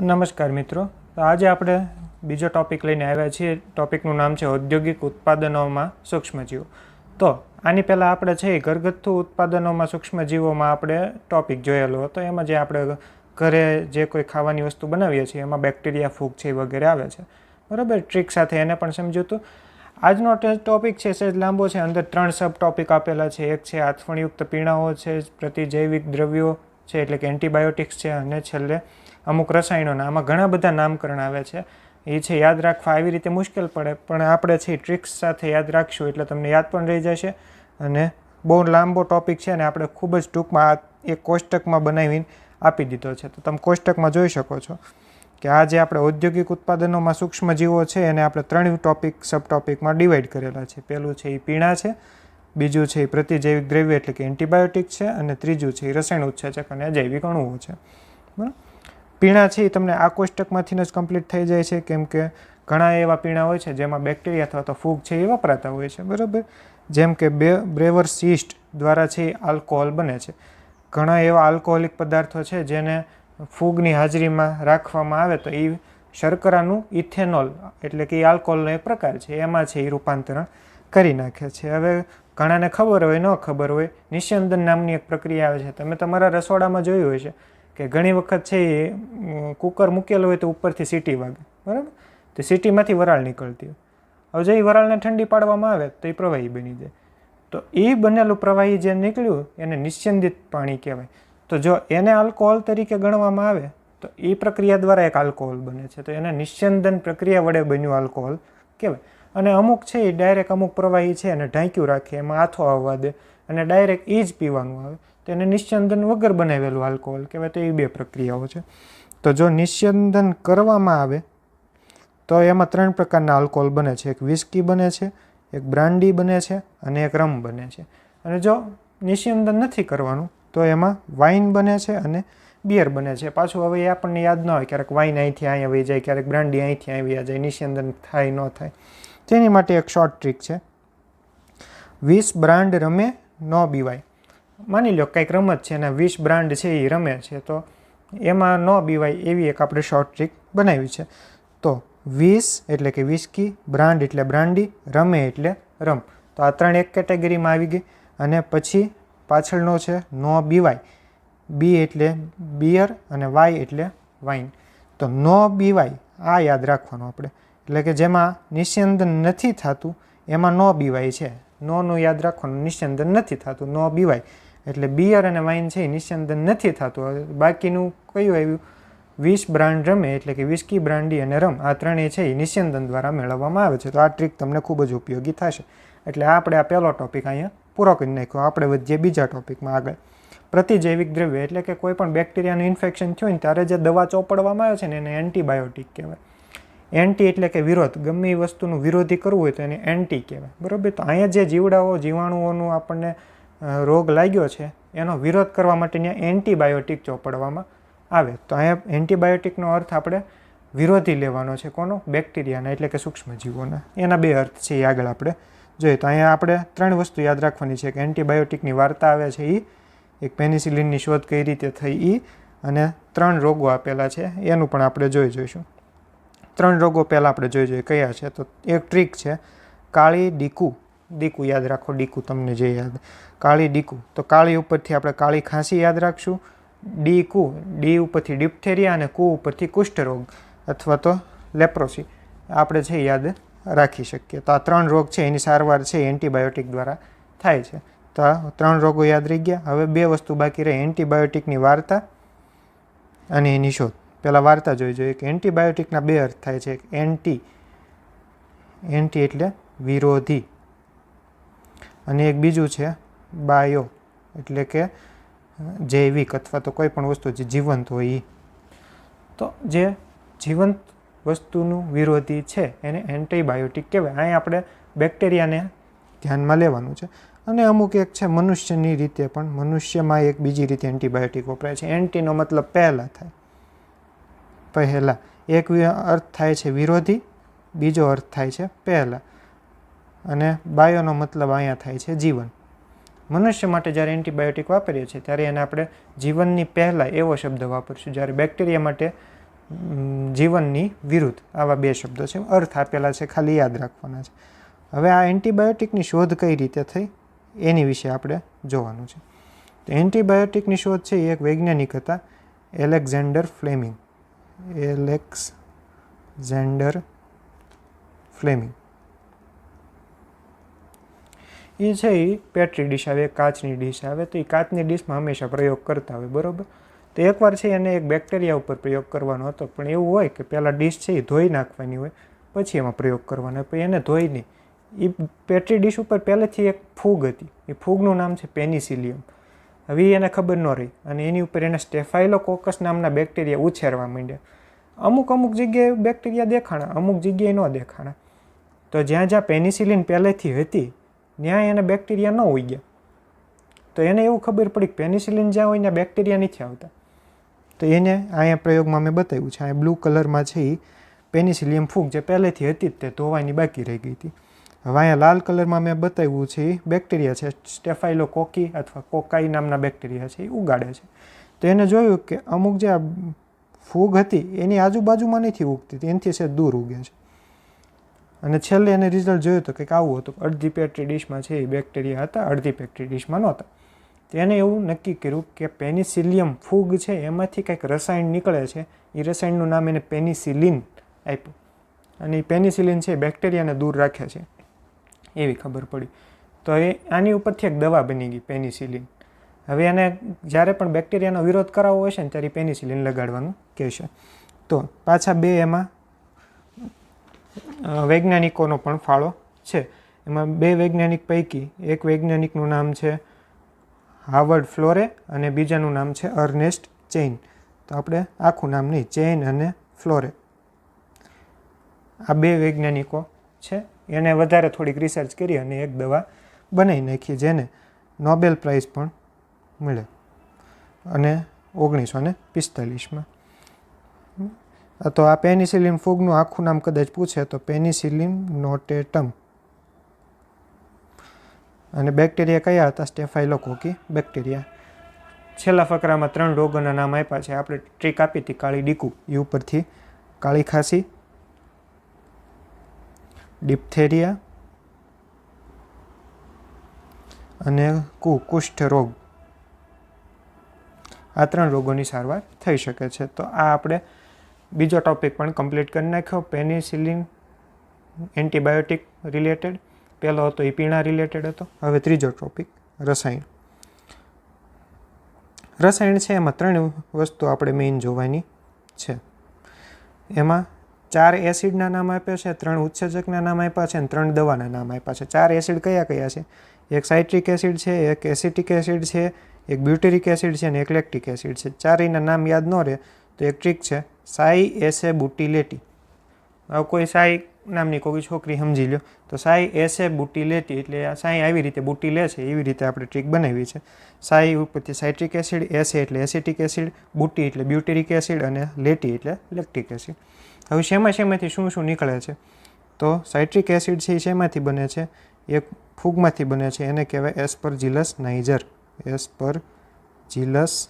નમસ્કાર મિત્રો. તો આજે આપણે બીજો ટોપિક લઈને આવ્યા છીએ. ટોપિકનું નામ છે ઔદ્યોગિક ઉત્પાદનોમાં સૂક્ષ્મજીવો. તો આની પહેલાં આપણે છે ઘરગથ્થુ ઉત્પાદનોમાં સૂક્ષ્મજીવોમાં આપણે ટોપિક જોયેલો હતો. એમાં જે આપણે ઘરે જે કોઈ ખાવાની વસ્તુ બનાવીએ છીએ, એમાં બેક્ટેરિયા ફૂગ છે વગેરે આવે છે. બરાબર? ટ્રીક સાથે એને પણ સમજ્યું હતું. આજનો ટોપિક છે સહેજ લાંબો છે. અંદર ત્રણ સબ ટોપિક આપેલા છે. એક છે આથવણયુક્ત પીણાઓ છે, પ્રતિજૈવિક દ્રવ્યો છે, એટલે કે એન્ટીબાયોટિક્સ છે અને છેલ્લે અમુક રસાયણોના, આમાં ઘણા બધા નામકરણ આવે છે. એ છે યાદ રાખવા, આવી રીતે મુશ્કેલ પડે, પણ આપણે છે ટ્રિક્સ સાથે યાદ રાખશું એટલે તમને યાદ પણ રહી જશે. અને બહુ લાંબો ટોપિક છે અને આપણે ખૂબ જ ટૂંકમાં આ એક કોષ્ટકમાં બનાવીને આપી દીધો છે. તો તમે કોષ્ટકમાં જોઈ શકો છો કે આ જે આપણે ઔદ્યોગિક ઉત્પાદનોમાં સૂક્ષ્મજીવો છે એને આપણે ત્રણ ટોપિક સબ ટોપિકમાં ડિવાઈડ કરેલા છે. પહેલું છે એ પીણા છે, બીજું છે એ પ્રતિજૈવિક દ્રવ્ય એટલે કે એન્ટીબાયોટિક છે અને ત્રીજું છે એ રસાયણ ઉત્સેચક અને જૈવિક અણુઓ છે. બરાબર? પીણા છે એ તમને આ કોષ્ટકમાંથી જ કમ્પ્લીટ થઈ જાય છે. કેમ કે ઘણા એવા પીણા હોય છે જેમાં બેક્ટેરિયા અથવા તો ફૂગ છે એ વપરાતા હોય છે. બરાબર? જેમ કે બે બ્રેવર સિસ્ટ દ્વારા છે આલ્કોહોલ બને છે. ઘણા એવા આલ્કોહોલિક પદાર્થો છે જેને ફૂગની હાજરીમાં રાખવામાં આવે તો એ શર્કરાનું ઇથેનોલ એટલે કે એ આલ્કોહોલનો એક પ્રકાર છે. એમાં છે એ રૂપાંતરણ કરી નાખે છે. હવે ઘણાને ખબર હોય, ન ખબર હોય, નિસ્યંદન નામની એક પ્રક્રિયા આવે છે. તમે તમારા રસોડામાં જોયું હોય છે કે ઘણી વખત છે એ કુકર મૂકેલું હોય તો ઉપરથી સીટી વાગે, બરાબર? તો સીટીમાંથી વરાળ નીકળતી હોય. હવે જો એ વરાળને ઠંડી પાડવામાં આવે તો એ પ્રવાહી બની જાય. તો એ બનેલું પ્રવાહી જે નીકળ્યું એને નિશ્ચંદિત પાણી કહેવાય. તો જો એને આલ્કોહોલ તરીકે ગણવામાં આવે તો એ પ્રક્રિયા દ્વારા એક આલ્કોહોલ બને છે. તો એને નિશ્ચંદન પ્રક્રિયા વડે બન્યું આલ્કોહોલ કહેવાય. અને અમુક છે એ ડાયરેક્ટ અમુક પ્રવાહી છે એને ઢાંક્યું રાખે, એમાં આથો આવવા દે અને ડાયરેક્ટ એ જ પીવાનું આવે. તો નિશ્ચંદન વગર બનાવેલું આલ્કોહોલ કહેવાય તો એ બે પ્રક્રિયાઓ છે. તો જો નિશ્ચંદન કરવામાં આવે, તો એમાં ત્રણ પ્રકારના આલ્કોહોલ બને છે. એક વિસ્કી બને છે, એક બ્રાન્ડી બને છે અને એક રમ બને છે. અને જો નિશ્ચંદન નથી કરવાનું, તો એમાં વાઇન બને છે અને બિયર બને છે. પાછું હવે એ આપણને યાદ ન હોય ક્યારેક વાઇન અહીંથી અહીં આવી જાય, ક્યારેક બ્રાન્ડી અહીંથી આવી જાય નિશ્ચંદન થાય, ન થાય. તેની માટે એક શોર્ટ ટ્રીક છે. વીસ બ્રાન્ડ રમે, ન બીવાય. માની લો કંઈક રમત છે અને વીસ બ્રાન્ડ છે એ રમે છે, તો એમાં ન બીવાય એવી એક આપણે શોર્ટ ટ્રીક બનાવી છે. તો વીસ એટલે કે વિસ્કી બ્રાન્ડ એટલે બ્રાન્ડી, રમે એટલે રમ. તો આ ત્રણ એક કેટેગરીમાં આવી ગઈ અને પછી પાછળનો છે નો બીવાય. બી એટલે બિયર અને વાય એટલે વાઇન તો નો બીવાય આ યાદ રાખવાનું આપણે. એટલે કે જેમાં નિસ્યંદન નથી થતું, એમાં નો બીવાય છે. નોનું યાદ રાખવાનું નિસ્યંદન નથી થતું, નો બીવાય. એટલે બિયર અને વાઇન છે એ નિસ્યંદન નથી થતું. બાકીનું કયું આવ્યું? વીસ બ્રાન્ડ રમે એટલે કે વિસ્કી, બ્રાન્ડી અને રમ આ ત્રણેય છે એ નિસ્યંદન દ્વારા મેળવવામાં આવે છે. તો આ ટ્રીક તમને ખૂબ જ ઉપયોગી થશે. એટલે આપણે આ પહેલો ટોપિક અહીંયા પૂરો કરી નાખ્યો. આપણે વધીએ બીજા ટોપિકમાં આગળ. પ્રતિજૈવિક દ્રવ્ય એટલે કે કોઈ પણ બેક્ટેરિયાનું ઇન્ફેક્શન થયું ને ત્યારે જે દવા ચોપડવામાં આવે છે ને એને એન્ટીબાયોટિક કહેવાય. એન્ટી એટલે કે વિરોધ. ગમે એ વસ્તુનું વિરોધી કરવું હોય તો એને એન્ટી કહેવાય. બરાબર? તો અહીંયા જે જીવડાઓ, જીવાણુઓનું આપણને રોગ લાગ્યો છે, એનો વિરોધ કરવા માટે ત્યાં એન્ટીબાયોટિક ચોપડવામાં આવે. તો અહીંયા એન્ટીબાયોટિકનો અર્થ આપણે વિરોધી લેવાનો છે કોનો? બેક્ટેરિયાના, એટલે કે સૂક્ષ્મજીવોના. એના બે અર્થ છે, એ આગળ આપણે જોઈએ. તો અહીંયા આપણે ત્રણ વસ્તુ યાદ રાખવાની છે, કે એન્ટીબાયોટિકની વાર્તા આવે છે એ એક પેનિસિલિનની શોધ કઈ રીતે થઈ એ અને ત્રણ રોગો આપેલા છે, એનું પણ આપણે જોઈ જોઈશું. ત્રણ રોગો પહેલાં આપણે જોઈ જોઈએ કયા છે? તો એક ટ્રીક છે, કાળી ડીકુ. ડીકુ યાદ રાખો, ડીકુ તમને જે યાદ, કાળી ડીકુ. તો કાળી ઉપરથી આપણે કાળી ખાંસી યાદ રાખશું. ડી કુ ડી ઉપરથી ડિપ્થેરિયા અને કુ ઉપરથી કુષ્ઠરોગ અથવા તો લેપ્રોસી. આપણે છે યાદ રાખી શકીએ. તો આ ત્રણ રોગ છે, એની સારવાર છે, એન્ટીબાયોટિક દ્વારા થાય છે. તો આ ત્રણ રોગો યાદ રહી ગયા. હવે બે વસ્તુ બાકી રહે. એન્ટીબાયોટિકની વાર્તા અને એની શોધ. પહેલાં વાર્તા જોઈ જોઈએ કે એન્ટીબાયોટિકના બે અર્થ થાય છે. એન્ટી એન્ટી એટલે વિરોધી. અને એક બીજું છે બાયો, એટલે કે જૈવિક અથવા તો કોઈ પણ વસ્તુ જે જીવંત હોય એ તો જે જીવંત વસ્તુનું વિરોધી છે એને એન્ટીબાયોટિક કહેવાય. અહીં આપણે બેક્ટેરિયાને ધ્યાનમાં લેવાનું છે. અને અમુક એક છે મનુષ્યની રીતે પણ, મનુષ્યમાં એક બીજી રીતે એન્ટીબાયોટિક વપરાય છે. એન્ટીનો મતલબ પહેલાં થાય. પહેલાં. એક અર્થ થાય છે વિરોધી, બીજો અર્થ થાય છે પહેલાં. અને બાયોનો મતલબ અહીંયા થાય છે જીવન. મનુષ્ય માટે જ્યારે એન્ટીબાયોટિક વાપરીએ છીએ, ત્યારે એને આપણે જીવનની પહેલાં એવો શબ્દ વાપરશું, જ્યારે બેક્ટેરિયા માટે જીવનની વિરુદ્ધ આવા બે શબ્દો છે. અર્થ આપેલા છે, ખાલી યાદ રાખવાના છે. હવે આ એન્ટીબાયોટિકની શોધ કઈ રીતે થઈ, એની વિશે આપણે જોવાનું છે. તો એન્ટીબાયોટિકની શોધ છે, એ એક વૈજ્ઞાનિક હતા, એલેક્ઝેન્ડર ફ્લેમિંગ. Alexander Fleming. એ છે એ પેટ્રી ડીશ આવે કાચની ડીશ આવે, તો એ કાચની ડીશમાં હંમેશા પ્રયોગ કરતા હોય, બરાબર? તો એકવાર છે એને એક બેક્ટેરિયા ઉપર પ્રયોગ કરવાનો હતો, પણ એવું હોય કે પહેલાં ડીશ છે એ ધોઈ નાખવાની હોય, પછી એમાં પ્રયોગ કરવાનો હોય એને ધોઈ નહીં. એ પેટ્રી ડીશ ઉપર પહેલેથી એક ફૂગ હતી, એ ફૂગનું નામ છે પેનિસિલિયમ હવે એને ખબર ન રહી, અને એની ઉપર એને સ્ટેફાઇલોકોકસ નામના બેક્ટેરિયા ઉછેરવા માંડ્યા. અમુક અમુક જગ્યાએ બેક્ટેરિયા દેખાણા, અમુક જગ્યાએ ન દેખાણા. તો જ્યાં જ્યાં પેનિસિલિન પહેલેથી હતી ત્યાં એને બેક્ટેરિયા ન હોઈ ગયા. તો એને એવું ખબર પડી કે પેનિસિલિન જ્યાં હોય ત્યાં બેક્ટેરિયા નથી આવતા. તો એને અહીંયા પ્રયોગમાં મેં બતાવ્યું છે અહીંયા બ્લુ કલરમાં છે એ પેનિસિલિયમ ફૂગ જે પહેલેથી હતી જ તે ધોવાની બાકી રહી ગઈ હતી. હવે અહીંયા લાલ કલરમાં મેં બતાવ્યું છે બેક્ટેરિયા છે સ્ટેફાઇલો કોકી અથવા કોકાઈ નામના બેક્ટેરિયા છે એ ઉગાડે છે. તો એને જોયું કે અમુક જે આ ફૂગ હતી એની આજુબાજુમાં નથી ઉગતી, એનાથી છે દૂર ઉગે છે. અને છેલ્લે એને રિઝલ્ટ જોયું તો કંઈક આવું હતું. અડધી પેટ્રી ડિશમાં છે એ બેક્ટેરિયા હતા, અડધી પેટ્રી ડિશમાં નહોતા. તેને એવું નક્કી કર્યું કે પેનિસિલિયમ ફૂગ છે એમાંથી કંઈક રસાયણ નીકળે છે. એ રસાયણનું નામ એને પેનિસિલિન આપ્યું. અને એ પેનિસિલિન છે એ બેક્ટેરિયાને દૂર રાખે છે. એવી ખબર પડી. તો એ આની ઉપરથી એક દવા બની ગઈ પેનિસિલિન હવે એને જ્યારે પણ બેક્ટેરિયાનો વિરોધ કરાવવો હશે ને ત્યારે પેનિસિલિન લગાડવાનું કહેશે તો પાછા બે એમાં વૈજ્ઞાનિકોનો પણ ફાળો છે. એમાં બે વૈજ્ઞાનિક પૈકી એક વૈજ્ઞાનિકનું નામ છે હાવર્ડ ફ્લોરે અને બીજાનું નામ છે અર્નેસ્ટ ચેઇન. તો આપણે આખું નામ નહીં, ચેઇન અને ફ્લોરે. આ બે વૈજ્ઞાનિકો છે. એને વધારે થોડીક રિસર્ચ કરી અને એક દવા બનાવી નાખી જેને નોબેલ પ્રાઇઝ પણ મળે. અને ઓગણીસો ને પિસ્તાલીસમાં. તો આ પેનિસિલિન ફૂગનું આખું નામ કદાચ પૂછે તો પેનિસિલિન નોટેટમ અને બેક્ટેરિયા કયા હતા સ્ટેફાઇલોકોકી બેક્ટેરિયા છેલ્લા ફકરામાં ત્રણ રોગોના નામ આપ્યા છે. આપણે ટ્રીક આપી હતી કાળી ડીકુ એ ઉપરથી કાળી ખાંસી ડિપ્થેરિયા અને કુ, કુષ્ઠ રોગ. આ ત્રણ રોગોની સારવાર થઈ શકે છે. તો આ આપણે બીજો ટોપિક પણ કમ્પ્લીટ કરી નાખ્યો. પેનિસિલિન એન્ટીબાયોટિક રિલેટેડ પહેલો હતો એ પીણા રિલેટેડ હતો. હવે ત્રીજો ટોપિક રસાયણ. રસાયણ છે એમાં ત્રણ વસ્તુ આપણે મેઇન જોવાની છે. એમાં ચાર એસિડના નામ આપ્યા છે, ત્રણ ઉત્સેચકના નામ આપ્યા છે અને ત્રણ દવાના નામ આપ્યા છે. ચાર એસિડ કયા કયા છે? એક સાઇટ્રિક એસિડ છે, એક એસિટિક એસિડ છે, એક બ્યુટેરિક એસિડ છે અને એક લેક્ટિક એસિડ છે. ચારેયના નામ યાદ ન રહે તો એક ટ્રીક છે. સાઈ એસે બુટીલેટી. હવે કોઈ સાઈ નામની કોઈ છોકરી સમજી લ્યો. તો સાઈ એસે બુટી લેટી એટલે સાઈ આવી રીતે બુટી લે છે, એવી રીતે આપણે ટ્રીક બનાવી છે. સાઈ ઉપરથી સાઇટ્રિક એસિડ, એસે એટલે એસિટિક એસિડ, બુટી એટલે બ્યુટેરિક એસિડ અને લેટી એટલે લેક્ટિક એસિડ. હવે શેમાં શેમાંથી શું શું નીકળે છે? તો સાઇટ્રિક એસિડ છે એ શેમાંથી બને છે? એક ફૂગમાંથી બને છે, એને કહેવાય Aspergillus niger. Aspergillus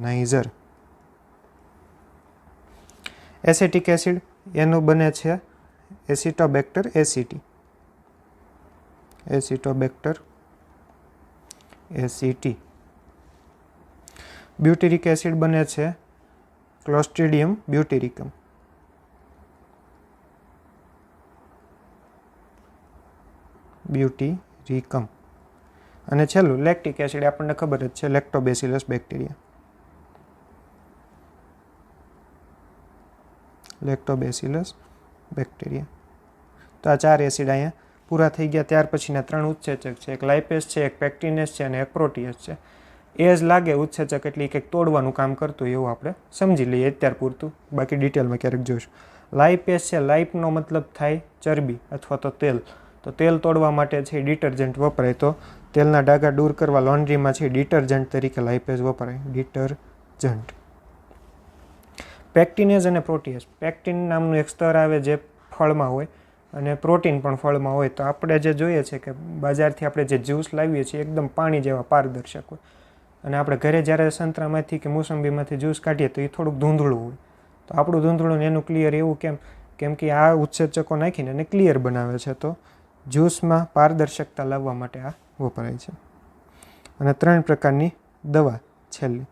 niger. Acetic acid એનું બને છે એસિટોબેક્ટર એસિટી. એસિટોબેક્ટર એસિટી. બ્યુટેરિક એસિડ બને છે ક્લોસ્ટ્રિડિયમ બ્યુટેરિકમ. બ્યુટીરિકમ. અને છેલ્લું, લેક્ટિક એસિડ આપણને ખબર જ છે લેક્ટોબેસિલસ બેક્ટેરિયા. લેક્ટોબેસિલસ બેક્ટેરિયા તો આ ચાર એસિડ અહીંયા પૂરા થઈ ગયા. ત્યાર પછીના ત્રણ ઉત્સેચક છે. એક લાઇપેસ છે, એક પેક્ટિનેસ છે અને એક પ્રોટીએસ છે. એ જ લાગે ઉત્સેચક એટલે કંઈક તોડવાનું કામ કરતું હોય એવું આપણે સમજી લઈએ. અત્યાર પૂરતું. બાકી ડિટેલમાં ક્યારેક જોઈશું. લાઇપેસ છે લાઇપનો મતલબ થાય ચરબી અથવા તો તેલ. તો તેલ તોડવા માટે છે ડિટર્જન્ટ વપરાય. તો તેલના ડાઘા દૂર કરવા લોન્ડ્રીમાં છે ડિટર્જન્ટ તરીકે લાઇપેસ વપરાય. ડિટર્જન્ટ પેક્ટિનેઝ અને પ્રોટીએસ પેક્ટિન નામનું એક સ્તર આવે જે ફળમાં હોય અને પ્રોટીન પણ ફળમાં હોય. તો આપણે જે જોઈએ છે કે બજારથી આપણે જે જ્યુસ લાવીએ છીએ એકદમ પાણી જેવા પારદર્શક હોય. અને આપણે ઘરે જ્યારે સંતરામાંથી કે મોસંબીમાંથી જ્યુસ કાઢીએ તો એ થોડુંક ધૂંધળું હોય. તો આપણું ધૂંધળું એનું ક્લિયર એવું કેમ કેમ કે આ ઉત્સેચકો નાખીને એને ક્લિયર બનાવે છે. તો જ્યુસમાં પારદર્શકતા લાવવા માટે આ વપરાય છે. અને ત્રણ પ્રકારની દવા છેલ્લી.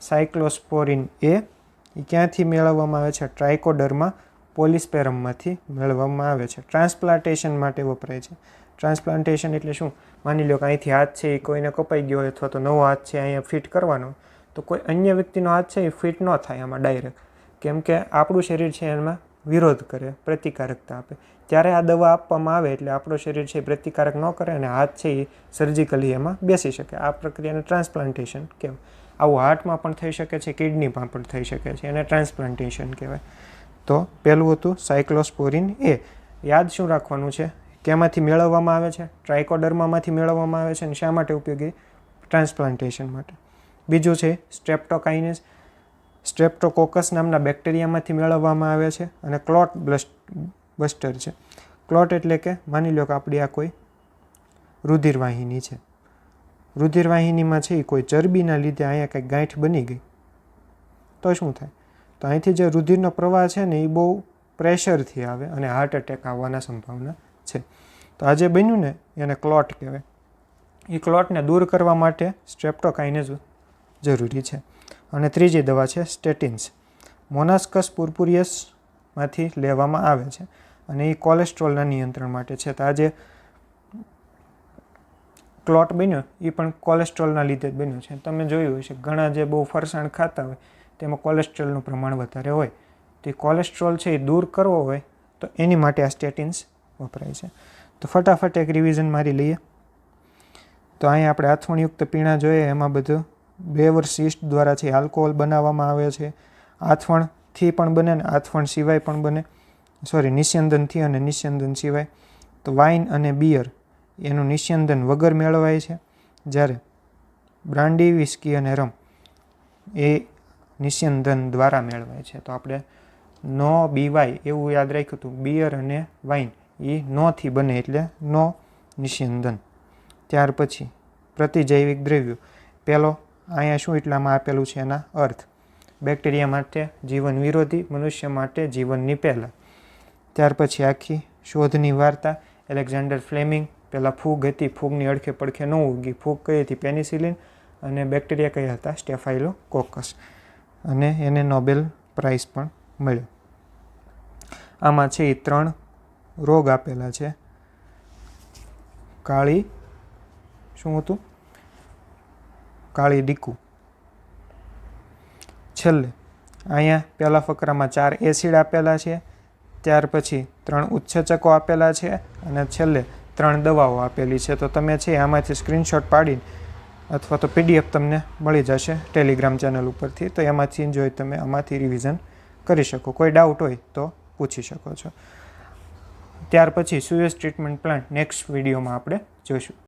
સાયક્લોસ્પોરિન એ એ ક્યાંથી મેળવવામાં આવે છે? ટ્રાઇકોડરમાં પોલિસ્પેરમમાંથી મેળવવામાં આવે છે. ટ્રાન્સપ્લાન્ટેશન માટે વપરાય છે. ટ્રાન્સપ્લાન્ટેશન એટલે શું? માની લો કે અહીંથી હાથ છે એ કોઈને કપાઈ ગયો હોય અથવા તો નવો હાથ છે અહીંયા ફિટ કરવાનો તો કોઈ અન્ય વ્યક્તિનો હાથ છે એ ફિટ ન થાય આમાં ડાયરેક્ટ. કેમ કે આપણું શરીર છે એમાં વિરોધ કરે, પ્રતિકારકતા આપે. ત્યારે આ દવા આપવામાં આવે એટલે આપણું શરીર છે એ પ્રતિકારક ન કરે અને હાથ છે એ સર્જિકલી એમાં બેસી શકે. આ પ્રક્રિયાને ટ્રાન્સપ્લાન્ટેશન કહેવાય. આવું હાર્ટમાં પણ થઈ શકે છે, કિડનીમાં પણ થઈ શકે છે એને ટ્રાન્સપ્લાન્ટેશન કહેવાય. તો પહેલું હતું સાયક્લોસ્પોરિન એ. યાદ શું રાખવાનું છે? કેમાંથી મેળવવામાં આવે છે? ટ્રાઇકોડર્મામાંથી મેળવવામાં આવે છે અને શા માટે ઉપયોગી? ટ્રાન્સપ્લાન્ટેશન માટે. બીજું છે સ્ટ્રેપ્ટોકાઇનેસ સ્ટ્રેપ્ટોકોકસ નામના બેક્ટેરિયામાંથી મેળવવામાં આવે છે અને ક્લોટ બસ્ટર છે. ક્લોટ એટલે કે માની લો કે આપણી આ કોઈ રુધિરવાહિની છે. રુધિરવાહિનીમાં છે એ કોઈ ચરબીના લીધે અહીંયા કંઈક ગાંઠ બની ગઈ. તો શું થાય? તો અહીંથી જે રુધિરનો પ્રવાહ છે ને એ બહુ પ્રેશરથી આવે અને હાર્ટ એટેક આવવાના સંભાવના છે. તો આ જે બન્યું ને એને ક્લોટ કહેવાય. એ ક્લોટને દૂર કરવા માટે સ્ટ્રેપ્ટોકાઇનેઝ જરૂરી છે. અને ત્રીજી દવા છે સ્ટેટિન્સ મોનાસ્કસ પુરપુરિયસમાંથી લેવામાં આવે છે. અને એ કોલેસ્ટ્રોલના નિયંત્રણ માટે છે. તો આ જે ક્લોટ બન્યો એ પણ કોલેસ્ટ્રોલના લીધે જ બન્યો છે. તમે જોયું હશે, ઘણા જે બહુ ફરસાણ ખાતા હોય, તેમાં કોલેસ્ટ્રોલનું પ્રમાણ વધારે હોય. તો એ કોલેસ્ટ્રોલ છે એ દૂર કરવો હોય, તો એની માટે આ સ્ટેટિન્સ વપરાય છે. તો ફટાફટ એક રિવિઝન મારી લઈએ. તો અહીંયા આપણે આથવણયુક્ત પીણા જોઈએ, એમાં બધું બે સિસ્ટ દ્વારા છે આલ્કોહોલ બનાવવામાં આવે છે. આથવણથી પણ બને ને આથવણ સિવાય પણ બને. સોરી નિસ્યંદનથી અને નિસ્યંદન સિવાય. તો વાઇન અને બિયર એનું નિસ્યંદન વગર મેળવાય છે. જ્યારે બ્રાન્ડી વિસ્કી અને રમ એ નિસ્યંદન દ્વારા મેળવાય છે. તો આપણે નો બીવાય એવું યાદ રાખ્યું હતું. બિયર અને વાઇન એ નોથી બને એટલે નો નિસ્યંદન. ત્યાર પછી પ્રતિજૈવિક દ્રવ્યો. પહેલો અહીંયા શું એટલામાં આપેલું છે એના અર્થ? બેક્ટેરિયા માટે જીવન વિરોધી, મનુષ્ય માટે જીવનની પહેલાં. ત્યાર પછી આખી શોધની વાર્તા. એલેક્ઝાન્ડર ફ્લેમિંગ પહેલાં ફૂગ હતી, ફૂગની અડખે પડખે ન ઉગી. ફૂગ કઈ હતી? પેનિસિલિન અને બેક્ટેરિયા કયા હતા? સ્ટેફાઇલો કોકસ અને એને નોબેલ પ્રાઇઝ પણ મળ્યો. આમાં છે એ ત્રણ રોગ આપેલા છે. કાળી, શું હતું? કાળી ડીકુ. છેલ્લે, અહીંયા પહેલા ફકરામાં ચાર એસિડ આપેલા છે, ત્યાર પછી ત્રણ ઉત્સેચકો આપેલા છે, અને છેલ્લે ત્રણ દવાઓ આપેલી છે, તો તમે છે આમાંથી સ્ક્રીનશોટ પાડીને અથવા તો પીડીએફ તમને મળી જશે ટેલિગ્રામ ચેનલ ઉપરથી, તો એમાંથી જોઈ તમે આમાંથી રિવિઝન કરી શકો. કોઈ ડાઉટ હોય તો પૂછી શકો છો. ત્યાર પછી સુએસ ટ્રીટમેન્ટ પ્લાન નેક્સ્ટ વિડીયોમાં આપણે જોઈશું.